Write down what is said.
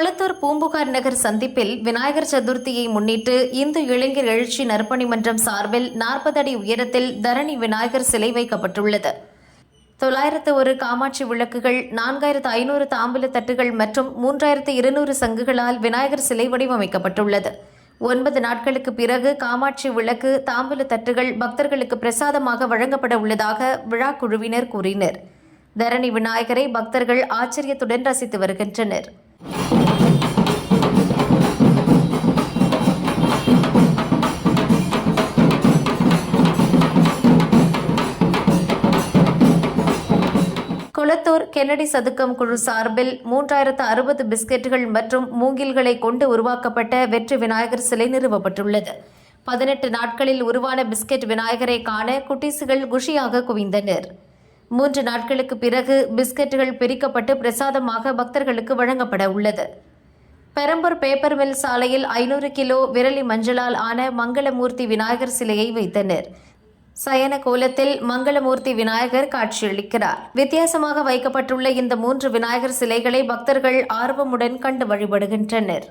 கொளத்தூர் பூம்புகார் நகர் சந்திப்பில் விநாயகர் சதுர்த்தியை முன்னிட்டு இந்து இளைஞர் எழுச்சி நற்பணி மன்றம் சார்பில் நாற்பது அடி உயரத்தில் தரணி விநாயகர் சிலை வைக்கப்பட்டுள்ளது. தொள்ளாயிரத்து ஒரு காமாட்சி விளக்குகள் நான்காயிரத்து ஐநூறு தாம்பூல தட்டுகள் மற்றும் மூன்றாயிரத்து இருநூறு சங்குகளால் விநாயகர் சிலை வடிவமைக்கப்பட்டுள்ளது. ஒன்பது நாட்களுக்கு பிறகு காமாட்சி விளக்கு தாம்பூல தட்டுகள் பக்தர்களுக்கு பிரசாதமாக வழங்கப்பட உள்ளதாக விழா குழுவினர் கூறினர். தரணி விநாயகரை பக்தர்கள் ஆச்சரியத்துடன் ரசித்து வருகின்றனர். கொளத்தூர் கென்னடி சதுக்கம் குழு சார்பில் மூன்றாயிரத்து அறுபது பிஸ்கெட்டுகள் மற்றும் மூங்கில்களை கொண்டு உருவாக்கப்பட்ட வெற்றி விநாயகர் சிலை நிறுவப்பட்டுள்ளது. பதினெட்டு நாட்களில் உருவான பிஸ்கெட் விநாயகரை காண குட்டீசுகள் குஷியாக குவிந்தனர். மூன்று நாட்களுக்கு பிறகு பிஸ்கெட்டுகள் பிரிக்கப்பட்டு பிரசாதமாக பக்தர்களுக்கு வழங்கப்பட உள்ளது. பெரம்பூர் பேப்பர் மில் சாலையில் ஐநூறு கிலோ விரலி மஞ்சளால் ஆன மங்களமூர்த்தி விநாயகர் சிலையை வைத்தனர். சயன கோலத்தில் மங்களமூர்த்தி விநாயகர் காட்சியளிக்கிறார். வித்தியாசமாக வைக்கப்பட்டுள்ள இந்த மூன்று விநாயகர் சிலைகளை பக்தர்கள் ஆர்வமுடன் கண்டு வழிபடுகின்றனர்.